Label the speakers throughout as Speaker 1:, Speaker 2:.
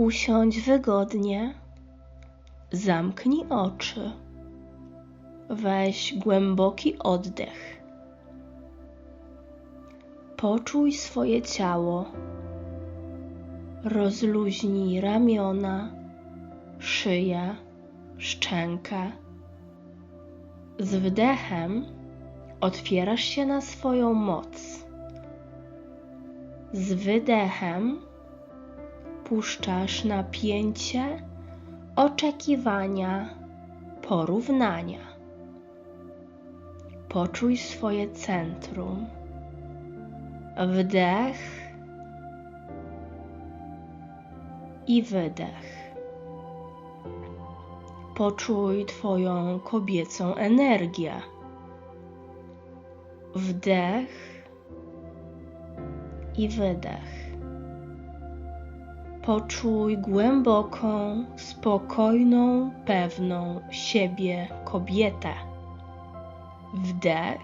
Speaker 1: Usiądź wygodnie, zamknij oczy, weź głęboki oddech. Poczuj swoje ciało, rozluźnij ramiona, szyję, szczękę. Z wdechem otwierasz się na swoją moc. Z wydechem puszczasz napięcie, oczekiwania, porównania. Poczuj swoje centrum. Wdech i wydech. Poczuj Twoją kobiecą energię. Wdech i wydech. Poczuj głęboką, spokojną, pewną siebie kobietę. Wdech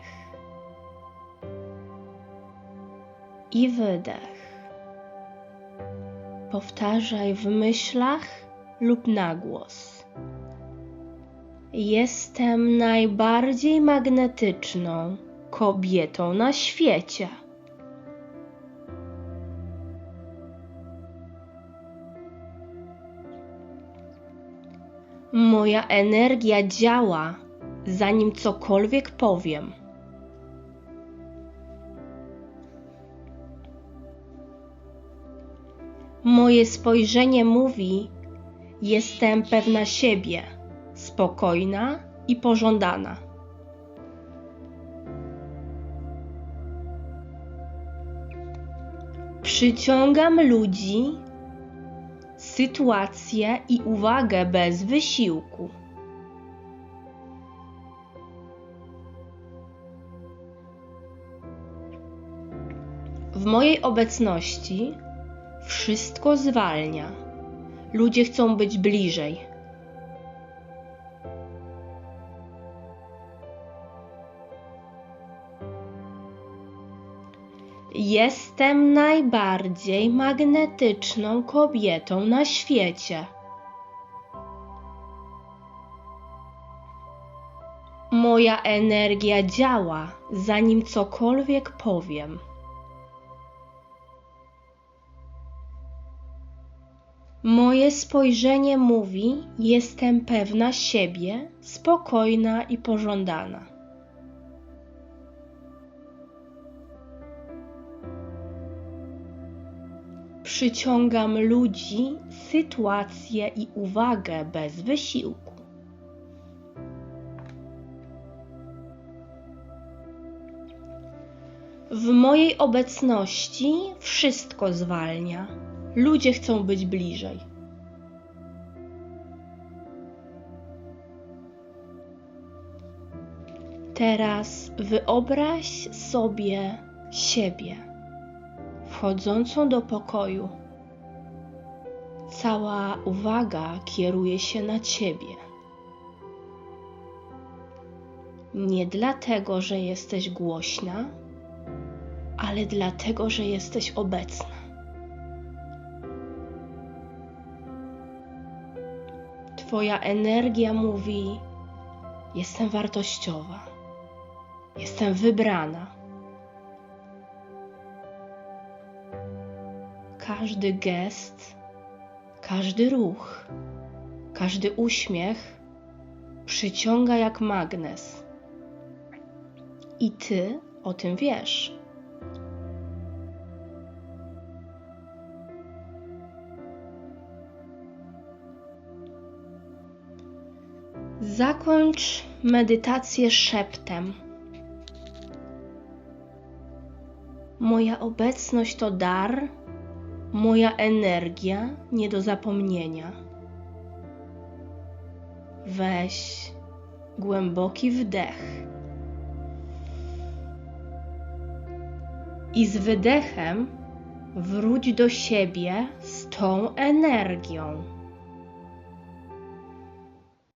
Speaker 1: i wydech. Powtarzaj w myślach lub na głos. Jestem najbardziej magnetyczną kobietą na świecie. Moja energia działa, zanim cokolwiek powiem. Moje spojrzenie mówi: Jestem pewna siebie, spokojna i pożądana. Przyciągam ludzi, sytuacje i uwagę bez wysiłku. W mojej obecności wszystko zwalnia. Ludzie chcą być bliżej. Jestem najbardziej magnetyczną kobietą na świecie. Moja energia działa, zanim cokolwiek powiem. Moje spojrzenie mówi: Jestem pewna siebie, spokojna i pożądana. Przyciągam ludzi, sytuacje i uwagę bez wysiłku. W mojej obecności wszystko zwalnia. Ludzie chcą być bliżej. Teraz wyobraź sobie siebie wchodzącą do pokoju. Cała uwaga kieruje się na ciebie. Nie dlatego, że jesteś głośna, ale dlatego, że jesteś obecna. Twoja energia mówi: Jestem wartościowa, jestem wybrana. Każdy gest, każdy ruch, każdy uśmiech przyciąga jak magnes. I ty o tym wiesz. Zakończ medytację szeptem. Moja obecność to dar, moja energia nie do zapomnienia. Weź głęboki wdech. I z wydechem wróć do siebie z tą energią.